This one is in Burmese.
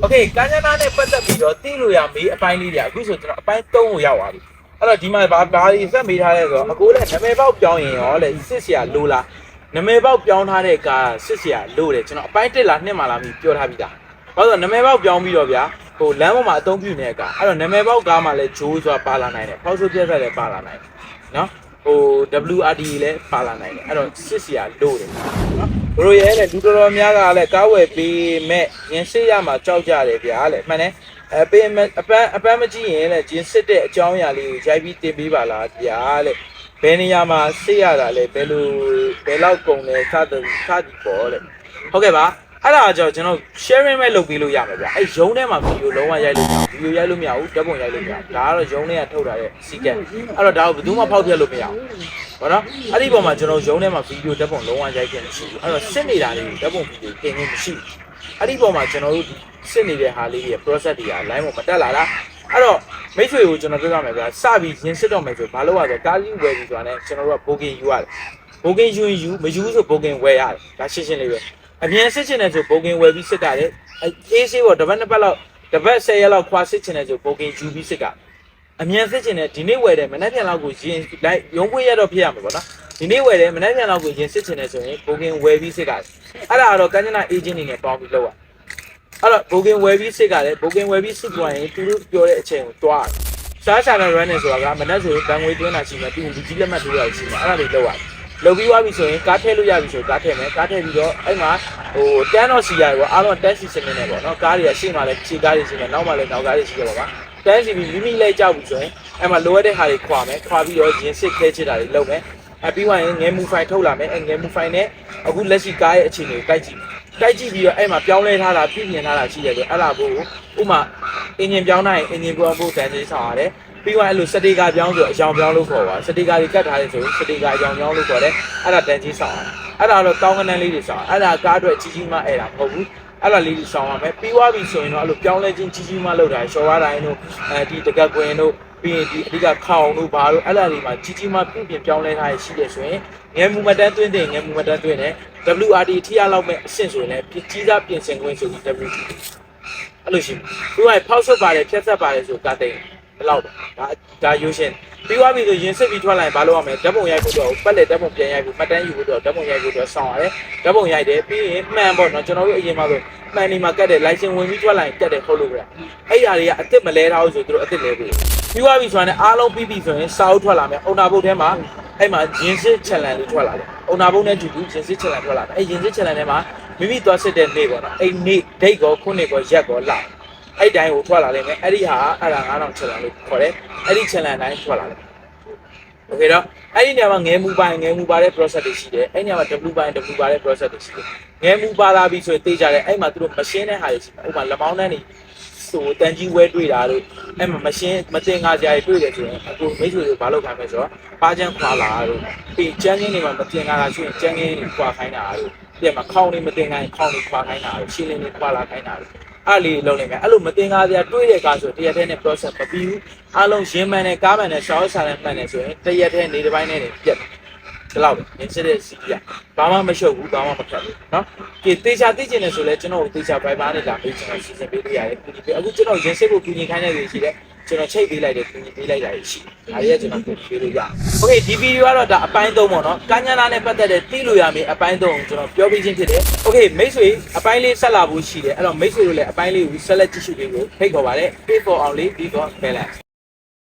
โอเคကန်းချနာနဲ့ပတ်သက်ပြီးတော့သိလို့ရမေးအပိုင်းလေးတွေအခုဆိုကျွန်တော်အပိုင်း3ကိုရောက်သွားပြီအဲ့တော့ဒီမှာဘာဘာတွေစက်မေးထားလဲဆိုတော့အကိုလည်းနာမည်ပေါက်ပြောင်းရင်ရောလေစစ်စရာလိုလားနာမည်ပေါက်ပြောင်းထားတဲ့ကားစစ်စရာလိုတယ်ကျွန်တော်အပိုင်း1လား2မှာလားမသိပြောထားပြီးသားဘာလို့လဲနာမည်ပေါက်ပြောင်းပြီးတော့ဗျာဟိုလမ်းပေါ်မှာအသုံးပြုနေတဲ့ကားအဲ့တော့နာမည်ပေါက်ကားမှာလည်းဂျိုးဆိုတာပါလာနိုင်တယ်ဖောက်ဆိုးပြက်ဆက်လည်းပါလာနိုင်တယ်နော် ဟို WRD လည်းပါလာနိုင်တယ်အဲ့တော့စစ်စရာလိုတယ်နော်ဘရိုရဲတဲ့လူတော်တော်များကလည်းကားဝယ်ပေးမဲ့ရင်စစ်ရမှာကြောက်ကြတယ်ဗျာလေမှန်တယ်အပေးမဲ့အပန်းအပန်းမကြည့်ရင်လည်းဂျင်းစစ်တဲ့အကြောင်းအရာလေးကိုရိုက်ပြီးတင်ပေးပါလားဗျာလေဘယ်နေရာမှာစစ်ရတာလဲဘယ်လိုဘယ်လောက်ကုန်လဲစသည်စသည်ပေါ့လေဟုတ်ကဲ့ပါ အဲ့ဒါကြောင့်ကျွန်တော် sharing မဲ့လုပ်ပေးလို့ရမှာဗျအဲ့ရုံးထဲမှာဗီဒီယိုလုံးဝရိုက်လို့မရဘူးဗီဒီယိုရိုက်လို့မရဘူးဓာတ်ပုံရိုက်လို့မရဘူးဒါကတော့ရုံးထဲကထုတ်ထားတဲ့စီကံအဲ့တော့ဒါကိုဘယ်သူမှဖောက်ပြလို့မရဘူးဘာနော်အဲ့ဒီပုံမှာကျွန်တော်ရုံးထဲမှာဗီဒီယိုဓာတ်ပုံလုံးဝရိုက်ခဲ့မရှိဘူးအဲ့တော့စစ်နေတာလေးဓာတ်ပုံဗီဒီယိုတင်နေမရှိဘူးအဲ့ဒီပုံမှာကျွန်တော်တို့စစ်နေတဲ့ဟာလေးရဲ့ process တွေက line ပေါ်မတက်လာတာအဲ့တော့မိတ်ဆွေကိုကျွန်တော်ပြောရမယ်ဗျာစပြီးရင်စစ်တော့မယ်ဆိုဘာလို့ရလဲကားကြီးဝယ်ပြီးဆိုတာနဲ့ကျွန်တော်တို့က booking ယူရတယ် booking ယူရင်ယူမယူဆို booking ဝယ်ရတယ်ဒါရှင်းရှင်းလေးပဲ အပြင်စစ်ချင်တယ်ဆို booking ဝယ်ပြီးစစ်တာလေအေးဆေးပေါ့တစ်ပတ်နှစ်ပတ်လောက်တစ်ပတ်10ရက်လောက်ခွာစစ်ချင်တယ်ဆို booking ယူပြီးစစ်တာအမြန်စစ်ချင်တယ်ဒီနေ့ဝယ်တယ်မနေ့ပြန်လောက်ကိုရင်လိုက်ရုံးပွေးရတော့ဖြစ်ရမှာပေါ့နော်ဒီနေ့ဝယ်တယ်မနေ့ပြန်လောက်ကိုရင်စစ်ချင်တယ်ဆိုရင် booking ဝယ်ပြီးစစ်တာအဲ့ဒါကတော့ကန်းချနာ agent တွေနဲ့ပေါင်းပြီးလုပ်ရအဲ့တော့ booking ဝယ်ပြီးစစ်ကလည်း booking ဝယ်ပြီးစစ်သွားရင်သူတို့ပြောတဲ့အချိန်ကိုတွားစားချာတဲ့ run နဲ့ဆိုတာကမနေ့ဆိုရင်ဘန်ငွေသွင်းတာရှိမယ်ပြီးရင်လူကြီးလက်မှတ်ထိုးရရှိမယ်အဲ့ဒါတွေလုပ်ရတယ် လုပ်ပြီးသွားပြီဆိုရင်ကားထည့်လို့ရပြီဆိုကားထည့်မယ်ကားထည့်ပြီးတော့အဲ့မှာဟိုတန်းတော့စီရတယ်ပေါ့အားလုံးတန်းစီစနစ်နဲ့ပေါ့နော်ကားတွေကရှေ့မှာလည်းခြေကားတွေရှိတယ်နောက်မှာလည်းနောက်ကားတွေရှိတယ်ပေါ့ဗျာတန်းစီပြီးမိမိလဲကြောက်ပြီဆိုရင်အဲ့မှာလိုအပ်တဲ့ဟာတွေခွာမယ်ခွာပြီးတော့ရင်စစ်ခဲချစ်တာတွေလုပ်မယ်အပြီးသွားရင်ငယ်မူဖိုင်ထုတ်လာမယ်အဲ့ငယ်မူဖိုင်နဲ့အခုလက်ရှိကားရဲ့အခြေအနေကိုတိုက်ကြည့်တိုက်ကြည့်ပြီးတော့အဲ့မှာပြောင်းလဲထားတာပြင်ပြင်ထားတာရှိတယ်ဆိုအဲ့ဒါကိုဥမာ အင်ဂျင်ပြောင်းထားရင်အင်ဂျင်ပြောင်းဖို့တန်းစီဆောင်ရတယ်ပြီးတော့အဲ့လိုစတေကာပြောင်းဆိုအယောင်ပြောင်းလို့ခေါ်ပါစတေကာတွေကတ်ထားတယ်ဆိုစတေကာအယောင်ပြောင်းလို့ခေါ်တယ်အဲ့ဒါတန်ကြီးဆောင်ရတယ်အဲ့ဒါတော့ကောင်းကနန်းလေးတွေဆောင်အဲ့ဒါကားအတွက်ကြီးကြီးမားအဲ့ဒါမဟုတ်ဘူးအဲ့ဒါလေးတွေဆောင်ရမယ်ပြီးသွားပြီဆိုရင်တော့အဲ့လိုပြောင်းလဲခြင်းကြီးကြီးမားလုပ်တာရှော်ရတိုင်းတို့အဲဒီတကက်ကွင်တို့ပြီးရင်ဒီအဓိကခေါအောင်တို့ဘာလို့အဲ့ဒါတွေမှာကြီးကြီးမားပြင်ပြင်ပြောင်းလဲထားရရှိတယ်ဆိုရင်ငယ်မူမတန်းသွင်းတဲ့ငယ်မူမတန်းသွင်းတယ် WRD ထိရလောက်မဲ့အဆင့်ဆိုရင်လည်းကြီးစားပြင်ဆင်ခွင့်ဆိုပြီး WRD အဲ့လိုရှိပြီသူကဖောက်ဆုပ်ပါတယ်ဖြတ်ဆက်ပါတယ်ဆိုကတ်တဲ့ဘယ်လောက်ဒါဒါယူရှင်ပြီးသွားပြီဆိုရင်စစ်ပြီးထွက်လာရင်ဘာလုပ်ရမလဲဓာတ်ပုံရိုက်ဖို့တော့ပတ်လက်ဓာတ်ပုံပြန်ရိုက်ဖို့မှတ်တမ်းယူဖို့တော့ဓာတ်ပုံရိုက်ဖို့တော့စောင့်ရတယ်ဓာတ်ပုံရိုက်တယ်ပြီးရင်မှန်ပေါ့နော်ကျွန်တော်တို့အရင်မှဆိုမှန်နေမှာကတ်တယ် license ဝင်ပြီးထွက်လာရင်ကတ်တယ်ဟုတ်လို့ဗျအဲ့ຢာတွေကအစ်စ်မလဲထားဘူးဆိုသူတို့အစ်စ်လဲပြီပြီးသွားပြီဆိုရင်အားလုံးပြီးပြီဆိုရင်စာအုပ်ထွက်လာမယ်အုံနာဘုတ်ထဲမှာ အဲ့မှာရင်စစ် challenge လို့ထွက်လာတယ်။အုံနာဘုံနဲ့တူတူရင်စစ် challenge ထွက်လာတယ်။အဲ့ရင်စစ် challenge ထဲမှာမိမိသွားစစ်တဲ့နေ့ပေါ့နော်။အဲ့နေ့ date ကောခုနှစ်ကောရက်ကောလာ။အဲ့တိုင်းကိုထွက်လာလိမ့်မယ်။အဲ့ဒီဟာအဲ့ဒါ9000 challenge လို့ခေါ်တယ်။အဲ့ဒီ challenge တိုင်းထွက်လာတယ်။ Okay တော့အဲ့ဒီနေရာမှာငဲမူပိုင်းငဲမူပါတဲ့ process တွေရှိတယ်။အဲ့ဒီနေရာမှာ W ပိုင်း W ပါတဲ့ process တွေရှိတယ်။ငဲမူပါလာပြီဆိုရင်သိကြတယ်။အဲ့မှာသူတို့ machine နဲ့ဟာတွေရှိတယ်။ဥပမာလက်မောင်းတန်းတွေ ဆိုတန်ကြီးဝဲတွေ့တာလို့အဲ့မှာမရှင်းမတင်ငါကြရတွေ့တယ်ဆိုရင်အခုမိတ်ဆွေတွေဘာလုပ်ခိုင်းမလဲဆိုတော့ပါချမ်းခွာလာတို့ပြီးကျန်းကင်းတွေမှာမတင်ငါတာရှိရင်ကျန်းကင်းတွေခွာခိုင်းတာတို့ပြီးမှခေါင်းတွေမတင်ခိုင်းခေါင်းတွေခွာခိုင်းတာတို့ရှင်းလင်းတွေခွာလာခိုင်းတာတို့အဲ့လေးလုံးလိုက်မယ်အဲ့လိုမတင်ကားစရာတွေးတဲ့ကားဆိုတရက်တည်းနဲ့ process မပြီးဘူးအားလုံးရင်းမှန်နဲ့ကားမှန်နဲ့ရှောင်းဆာနဲ့မှန်နဲ့ဆိုရင်တရက်တည်းနေတစ်ပိုင်းနဲ့ပြတ်တယ် ဒီလောက်ပဲရင်းစစ်တဲ့စီကဘာမှမရှုပ်ဘူးဘာမှမခက်ဘူးเนาะဒီတေချာသိကျင်နေဆိုလဲကျွန်တော်တေချာ Viber နဲ့လာပြီးကျွန်တော်စီစဉ်ပေးလို့ရတယ်ဒီအခုကျွန်တော်ရင်းစစ်ဖို့ပြင်ခိုင်းနေရရှိတယ်ကျွန်တော်ချိတ်ပေးလိုက်တယ်ပြင်ပေးလိုက်တာရှိတယ်ဒါတွေကကျွန်တော်ပြင်ပေးလို့ရတယ်โอเคဒီဗီဒီယိုကတော့ဒါအပိုင်း3ပေါ့နော်ကညာနာနဲ့ပတ်သက်တဲ့သိလို့ရမယ့်အပိုင်း3ကိုကျွန်တော်ပြောပြချင်းဖြစ်တယ်โอเคမိတ်ဆွေအပိုင်းလေးဆက်လာဖို့ရှိတယ်အဲ့တော့မိတ်ဆွေတို့လည်းအပိုင်းလေးကိုဆက်လက်ကြည့်ရှုပေးဖို့ဖိတ်ခေါ်ပါတယ် pay for only be for balance